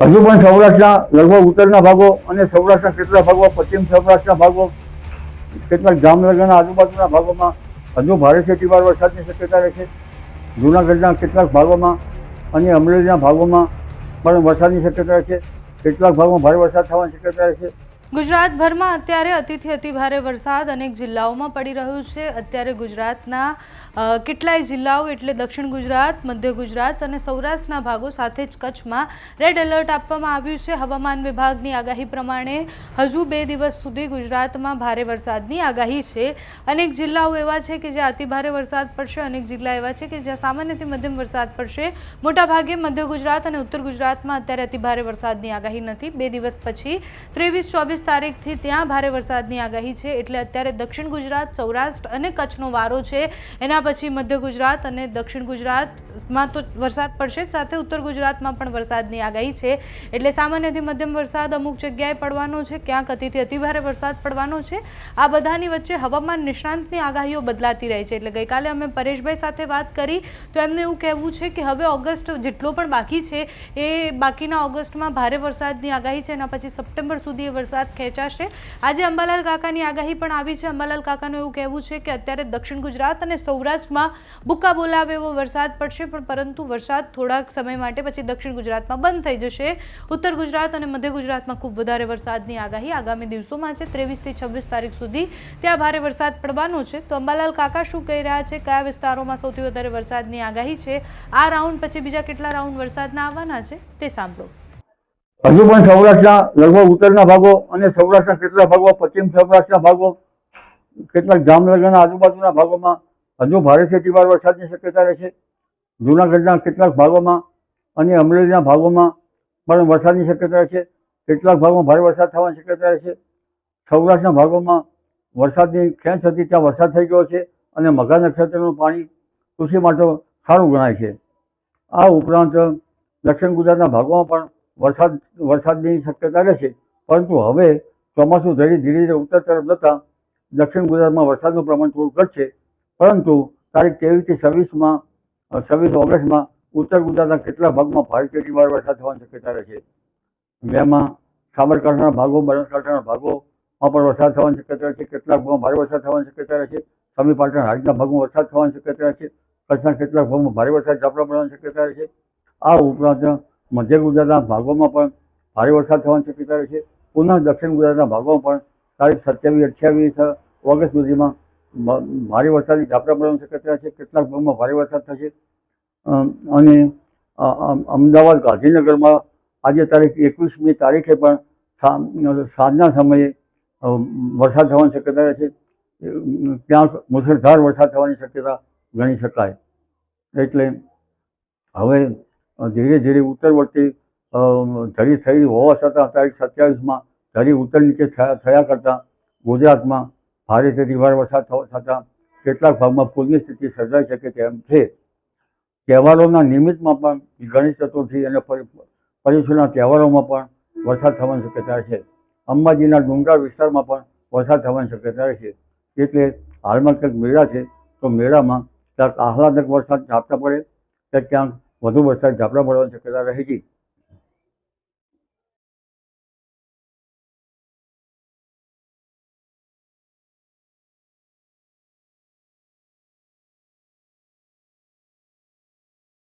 હજુ પણ સૌરાષ્ટ્રના લગભગ ઉત્તરના ભાગો અને સૌરાષ્ટ્રના કેટલાક ભાગો, પશ્ચિમ સૌરાષ્ટ્રના ભાગો, કેટલાક જામનગરના આજુબાજુના ભાગોમાં હજુ ભારેથી અતિભાર વરસાદની શક્યતા રહેશે. જૂનાગઢના કેટલાક ભાગોમાં અને અમરેલીના ભાગોમાં પણ વરસાદની શક્યતા રહેશે. કેટલાક ભાગોમાં ભારે વરસાદ થવાની શક્યતા રહેશે. ગુજરાતભરમાં અત્યારે અતિથી અતિભારે વરસાદ અનેક જિલ્લાઓમાં પડી રહ્યો છે. અત્યારે ગુજરાતના કેટલાય જિલ્લાઓ એટલે દક્ષિણ ગુજરાત, મધ્ય ગુજરાત અને સૌરાષ્ટ્રના ભાગો સાથે જ કચ્છમાં રેડ એલર્ટ આપવામાં આવ્યું છે. હવામાન વિભાગની આગાહી પ્રમાણે હજુ બે દિવસ સુધી ગુજરાતમાં ભારે વરસાદની આગાહી છે. અનેક જિલ્લાઓ એવા છે કે જ્યાં અતિભારે વરસાદ પડશે, અનેક જિલ્લા એવા છે કે જ્યાં સામાન્યથી મધ્યમ વરસાદ પડશે. મોટાભાગે મધ્ય ગુજરાત અને ઉત્તર ગુજરાતમાં અત્યારે અતિભારે વરસાદની આગાહી નથી. બે દિવસ પછી ત્રેવીસ ચોવીસ તારીખથી ત્યાં ભારે વરસાદની આગાહી છે. એટલે અત્યારે દક્ષિણ ગુજરાત, સૌરાષ્ટ્ર અને કચ્છનો વારો છે. એના પછી મધ્ય ગુજરાત અને દક્ષિણ ગુજરાતમાં તો વરસાદ પડશે જ. સાથે ઉત્તર ગુજરાતમાં પણ વરસાદની આગાહી છે. એટલે સામાન્યથી મધ્યમ વરસાદ અમુક જગ્યાએ પડવાનો છે. ક્યાંક અતિથી અતિભારે વરસાદ પડવાનો છે. આ બધાની વચ્ચે હવામાન નિષ્ણાંતની આગાહીઓ બદલાતી રહે છે. એટલે ગઈકાલે અમે પરેશભાઈ સાથે વાત કરી તો એમને એવું કહેવું છે કે હવે ઓગસ્ટ જેટલો પણ બાકી છે એ બાકીના ઓગસ્ટમાં ભારે વરસાદની આગાહી છે. એના પછી સપ્ટેમ્બર સુધી એ વરસાદ ખેંચાશે. આજે અંબાલાલ કાકાની આગાહી પણ આવી છે. અંબાલાલ કાકાનું એવું કહેવું છે કે અત્યારે દક્ષિણ ગુજરાત અને સૌરાષ્ટ્રમાં બુક્કા બોલાવે એવો વરસાદ પડશે, પણ પરંતુ વરસાદ થોડાક સમય માટે પછી દક્ષિણ ગુજરાતમાં બંધ થઈ જશે. ઉત્તર ગુજરાત અને મધ્ય ગુજરાતમાં ખૂબ વધારે વરસાદની આગાહી આગામી દિવસોમાં છે. ત્રેવીસથી છવ્વીસ તારીખ સુધી ત્યાં ભારે વરસાદ પડવાનો છે. તો અંબાલાલ કાકા શું કહી રહ્યા છે? કયા વિસ્તારોમાં સૌથી વધારે વરસાદની આગાહી છે? આ રાઉન્ડ પછી બીજા કેટલા રાઉન્ડ વરસાદના આવવાના છે? તે સાંભળો. હજુ પણ સૌરાષ્ટ્રના લગભગ ઉત્તરના ભાગો અને સૌરાષ્ટ્રના કેટલા ભાગો, પશ્ચિમ સૌરાષ્ટ્રના ભાગો, કેટલાક જામનગરના આજુબાજુના ભાગોમાં હજુ ભારે અતિભાર વરસાદની શક્યતા રહેશે જૂનાગઢના કેટલાક ભાગોમાં અને અમરેલીના ભાગોમાં પણ વરસાદની શક્યતા રહેશે કેટલાક ભાગોમાં ભારે વરસાદ થવાની શક્યતા રહેશે સૌરાષ્ટ્રના ભાગોમાં વરસાદની ખેંચ હતી, ત્યાં વરસાદ થઈ ગયો છે અને મઘા નક્ષત્રનું પાણી કૃષિ માટે સારું ગણાય છે. આ ઉપરાંત દક્ષિણ ગુજરાતના ભાગોમાં પણ વરસાદ, વરસાદની શક્યતા રહેશે. પરંતુ હવે ચોમાસું ધીરે ધીરે ધીરે ઉત્તર તરફ જતાં દક્ષિણ ગુજરાતમાં વરસાદનું પ્રમાણ થોડું ઘટશે. પરંતુ તારીખ ત્રેવીસથી છવ્વીસમાં છવ્વીસ ઓગસ્ટમાં ઉત્તર ગુજરાતના કેટલા ભાગમાં ભારે કેટલીવાર વરસાદ થવાની શક્યતા રહેશે? જેમાં સાબરકાંઠાના ભાગો, બનાસકાંઠાના ભાગોમાં પણ વરસાદ થવાની શક્યતા રહેશે. કેટલાક ભાગમાં ભારે વરસાદ થવાની શક્યતા રહેશે. સમી પાટણ રાજના ભાગમાં વરસાદ થવાની શક્યતા રહેશે. કચ્છના કેટલાક ભાગમાં ભારે વરસાદ ઝાપટા પડવાની શક્યતા રહેશે. આ ઉપરાંત મધ્ય ગુજરાતના ભાગોમાં પણ ભારે વરસાદ થવાની શક્યતા રહેશે પુનઃ દક્ષિણ ગુજરાતના ભાગોમાં પણ તારીખ સત્યાવીસ, અઠ્યાવીસ ઓગસ્ટ સુધીમાં ભારે વરસાદની ઝાપટા પડવાની શક્યતા છે. કેટલાક ભાગમાં ભારે વરસાદ થશે. અને અમદાવાદ ગાંધીનગરમાં આજે તારીખ એકવીસમી તારીખે પણ સાંજના સમયે વરસાદ થવાની શક્યતા રહેશે છે. ક્યાંક મુસળધાર વરસાદ થવાની શક્યતા ગણી શકાય. એટલે હવે ધીરે ધીરે ઉત્તરવર્તી ધરી થઈ હોવા છતાં તારીખ સત્યાવીસમાં ધરી ઉત્તર નીચે થયા થયા કરતાં ગુજરાતમાં ભારે અતિભારે વરસાદ થવા થતાં કેટલાક ભાગમાં પૂરની સ્થિતિ સર્જાઈ શકે તેમ છે. તહેવારોના નિમિત્તમાં પણ ગણેશ ચતુર્થી અને પરી- પર્યુષણના તહેવારોમાં પણ વરસાદ થવાની શક્યતા છે. અંબાજીના ડુંગરાળ વિસ્તારમાં પણ વરસાદ થવાની શક્યતા છે. એટલે હાલમાં કંઈક મેળા છે, તો મેળામાં ક્યાંક આહલાદક વરસાદ ઝાપટા પડે કે ક્યાંક વધુ વરસાદ ઝાપટા પડવાની શક્યતા રહે છે.